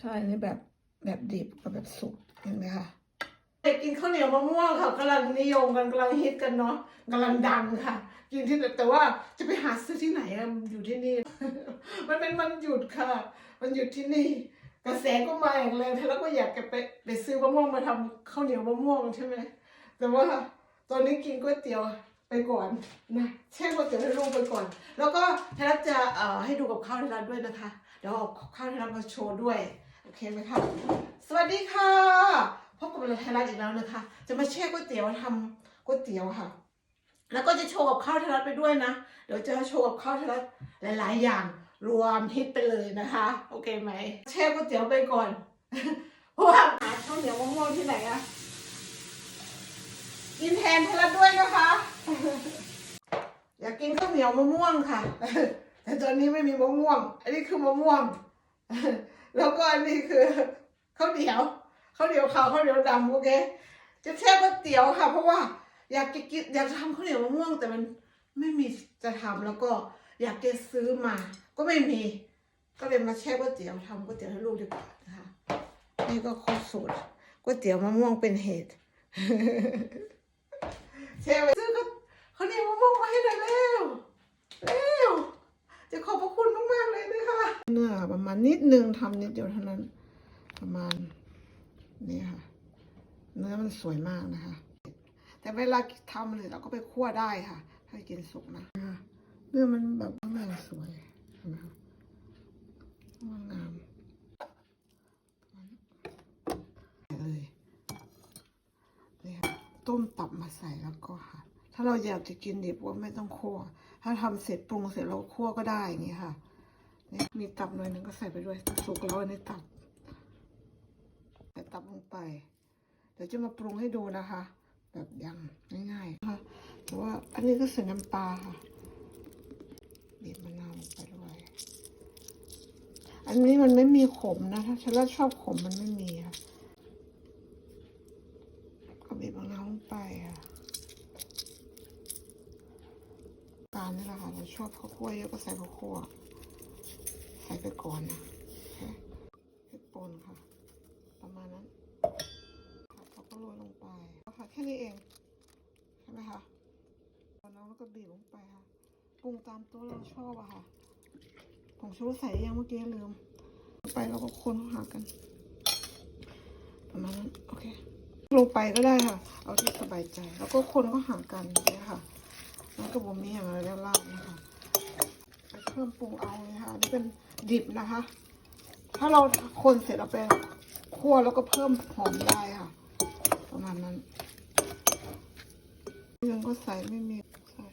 ใช่นี่แบบแบบดิบกับแบบสุกเห็นไหมคะเด็กกินข้าวเหนียวมะม่วงค่ะกำลังนิยมกันกำลังฮิตกันเนาะกำลังดังค่ะ กินที่แต่ว่าจะไปหาซื้อที่ไหนอะอยู่ที่นี่ มันเป็นวันหยุดค่ะวันหยุดที่นี่ กระแสก็มาอย่างแรงแล้วก็อยากจะไปไปซื้อมะม่วงมาทำข้าวเหนียวมะม่วงใช่ไหมแต่ว่าตอนนี้กินก๋วยเตี๋ยวไปก่อนนะแช่ก๋วยเตี๋ยวให้ลูกไปก่อน แล้วก็ไทยรัฐจะเอ่อให้ดูกับข้าวไทยรัฐด้วยนะคะเดี๋ยวเอาข้าวไทยรัฐมาโชว์ด้วย โอเคไหมคะสวัสดีค่ะพบกับเราไทยรัฐอีกแล้วนะคะ จะมาแช่ก๋วยเตี๋ยวทำก๋วยเตี๋ยวค่ะ แล้วก็จะโชว์กับข้าวไทยรัฐไปด้วยนะเดี๋ยวจะโชว์กับข้าวไทยรัฐหลาย ๆ อย่างรวมฮิตไปเลยนะคะ โอเคไหมแช่ก๋วยเตี๋ยวไปก่อนเพราะว่าหาข้าวเหนียวมะม่วงที่ไหนอะกินแทนไทยรัฐด้วยนะคะ อยากกินข้าวเหนียวมะม่วงค่ะแต่ตอนนี้ไม่มีมะม่วง อันนี้คือมะม่วง แล้วก็อันนี้คือข้าวเหนียวข้าวเหนียวขาวข้าวเหนียวดำโอเคจะแช่ก๋วยเตี๋ยวค่ะ เพราะว่าอยากจะกินอยากทำข้าวเหนียวมะม่วงแต่มันไม่มีจะทำแล้วก็อยากจะซื้อมา ก็ไม่มี ก็เลยมาแช่ก๋วยเตี๋ยวทำก๋วยเตี๋ยวให้ลูกดีกว่านะคะนี่ก็ข้อสูตรก๋วยเตี๋ยวมะม่วงเป็นเหตุแช่ไปซื้อก็ข้าวเหนียวมะม่วงมาให้หน่อยเร็วเร็ว จะขอบพระคุณมากๆเลยนะคะเนื้อประมาณนิดนึงทำนิดเดียวเท่านั้น ประมาณนี่ค่ะ เนื้อมันสวยมากนะคะ แต่เวลาทำเลยเราก็ไปคั่วได้ค่ะถ้ากินสุกนะเนื้อมันแบบเนื้อสวยนไหมคะงามเลยนี่ค่ะต้มตับมาใส่แล้วก็ค่ะ ถ้าเราอยากจะกินดิบก็ไม่ต้องคั่ว ถ้าทำเสร็จปรุงเสร็จเราคั่วก็ได้อย่างนี้ค่ะนี่มีตับหน่อยนึงก็ใส่ไปด้วยสุกแล้วในตับใส่ตับลงไป เดี๋ยวจะมาปรุงให้ดูนะคะ แบบยำง่ายๆนะคะแต่ว่าอันนี้ก็ใส่น้ำปลาค่ะบีบมะนาวลงไปด้วย อันนี้มันไม่มีขมนะถ้าฉันชอบขมมันไม่มีค่ะก็บีบมะนาวลงไปค่ะ ปลนี่แหละค่ะเราชอบข้าวคั่วเยอะก็ใส่ข้าวคั่วใส่ไปก่อนนะโอเคพริกป่นค่ะ ประมาณนั้นค่ะเขาก็โรยลงไปค่ะแค่นี้เองใช่ไหมคะเอาน้ำแล้วก็บีบลงไปค่ะปรุงตามตัวเราชอบอะค่ะผงชูรสใส่ยังเมื่อกี้ลืม ไปเราก็คนข้าหากัน ประมาณนั้นโอเคลงไปก็ได้ค่ะ เอาที่สบายใจ แล้วก็คนก็หากันเนี่ยค่ะ แล้วก็บ่มีอย่างไรแล้วลานะคะไปเพิ่มปรุงเอาเลยค่ะนี่เป็นดิบนะคะ ถ้าเราคนเสร็จเราไปคั่วแล้วก็เพิ่มหอมได้ค่ะ ประมาณนั้นเรื่องก็ใส่ไม่มีใส่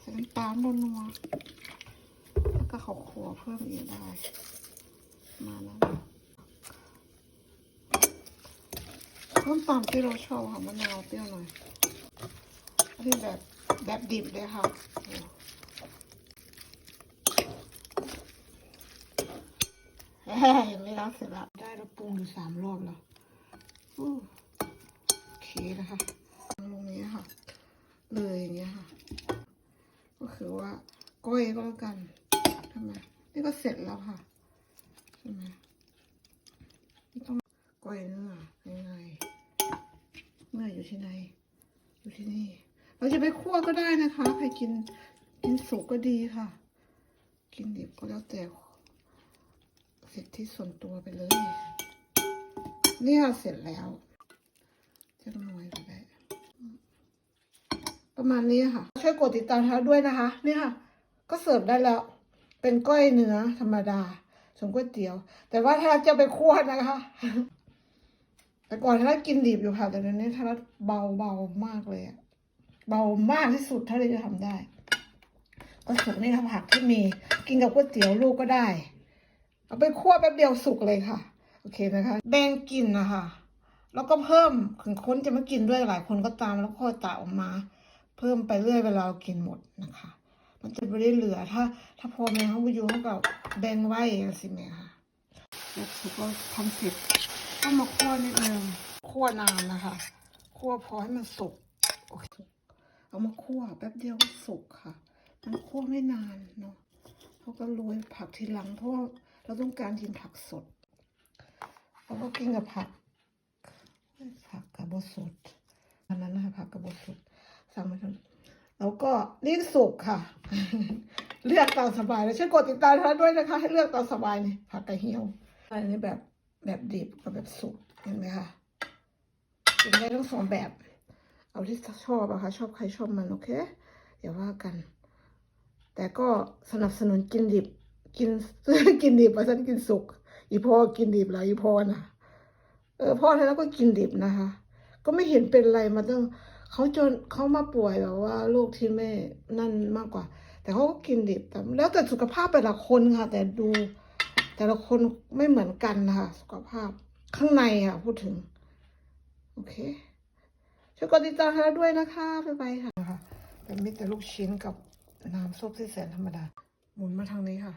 ใส่น้ำตาลนัวแล้วก็ข้าวคั่วเพิ่มอีกได้ มาณนั้นเพิ่มตามที่เราชอบค่ะมะนาวเปรี้ยวหน่อยอันนี้แบบ แบบดิบเลยค่ะเฮ้ยยังไม่รับเสร็จละได้แล้วปรุงอยู่สามรอบแล้วอู้โอเคนะคะลงนี้ค่ะ เลยอย่างเงี้ยค่ะ ก็คือว่าก้อยก็แล้วกันทำไมนี่ก็เสร็จแล้วค่ะใช่ไหมนี่ต้องก้อยเนื้อยังไงเนื้ออยู่ที่ไหนอยู่ที่นี่ เราจะไปคั่วก็ได้นะคะ ใครกินกินสุกก็ดีค่ะ กินดิบก็แล้วแต่สิทธิส่วนตัวไปเลยเนี่ยเสร็จแล้ว จะต้องนวยไปได้ประมาณนี้ค่ะ ช่วยกดติดตามเท้าด้วยนะคะ เนี่ยค่ะ ก็เสิร์ฟได้แล้ว เป็นก้อยเนื้อธรรมดาส่วนก๋วยเตี๋ยว แต่ว่าถ้าจะไปคั่วนะคะ แต่ก่อนถ้ากินดิบอยู่ค่ะ แต่เดี๋ยวนี้ถ้าเบาเบามากเลยอะ เบามากที่สุดเท่าที่จะทำได้ ก็สุกนี่ค่ะผักที่มี กินกับก๋วยเตี๋ยวลูกก็ได้ เอาไปคั่วแป๊บเดียวสุกเลยค่ะ โอเคนะคะแบ่งกินนะคะแล้วก็เพิ่มถึงคนจะมากินด้วยหลายคนก็ตามแล้วค่อยตักออกมา เพิ่มไปเรื่อยเวลาเรากินหมดนะคะ มันจะไม่ได้เหลือถ้า ถ้าพอแม่เขาไปอยู่เขาก็แบ่งไว้สิแม่ค่ะแล้วสุกก็ทำเสร็จต้องมาคั่วนิดนึงคั่วนานนะคะคั่วพอให้มันสุกโอเค เอามาคั่วแป๊บเดียวก็สุกค่ะ มันคั่วไม่นานเนาะเขาก็โรยผักทีหลังเพราะเราต้องการกินผักสดแล้วก็กินกับผัก ผักกับบสดอันนั้นนะคะผักกับบสดสั่งมาทำแล้วก็ลิ้นสุกค่ะ เลือกตามสบายแล้วช่วยกดติดตามท่านด้วยนะคะ ให้เลือกตามสบายนี่ผักกระเหี่ยวอันนี้แบบแบบดิบกับแบบสุกเห็นไหมคะกินได้ทั้งสองแบบ เอาที่ชอบอะค่ะชอบใครชอบมันโอเคอย่าว่ากัน แต่ก็สนับสนุนกินดิบ กินกินดิบมาฉันกินสุก อีพ่อกินดิบแล้วอีพ่อนะเออพ่อแล้วก็กินดิบนะคะ ก็ไม่เห็นเป็นไรมาตั้งเขาจนเขามาป่วยแบบว่าโรคที่ไม่นั่นมากกว่า แต่เขาก็กินดิบแต่แล้วแต่สุขภาพแต่ละคนค่ะ แต่ดูแต่ละคนไม่เหมือนกันนะคะสุขภาพข้างในค่ะพูดถึง โอเค ช่วยกดติดตามเราด้วยนะคะบ๊ายบายค่ะนะคะเป็นมิตรแต่ลูกชิ้นกับน้ำซุปที่แสนธรรมดา หมุนมาทางนี้ค่ะ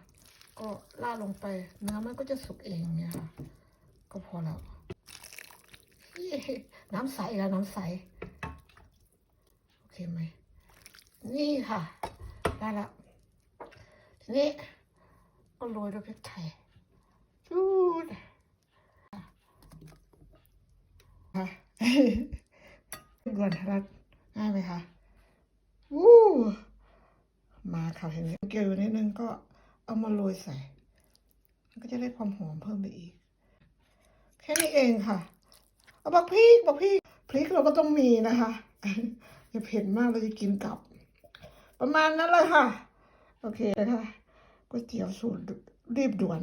ก็ลาดลงไปน้ำมันก็จะสุกเองเนี่ยค่ะ ก็พอแล้วเย้น้ำใสแล้วน้ำใส โอเคไหม นี่ค่ะ ได้แล้วทีนี้ก็โรยด้วยพริกไทยจูดค่ะ ด่วนรัดง่ายไหมคะวู้มาค่ะเห็นไหมเกลือนิดนึงก็เอามาโรยใส่มันก็จะได้ความหอมเพิ่มไปอีก แค่นี้เองค่ะ เอาบักพริกบักพริกพริกเราก็ต้องมีนะคะอย่าเผ็ดมากเราจะกินกับ ประมาณนั้นแหละค่ะ โอเคนะคะก๋วยเตี๋ยวสูตรรีบด่วน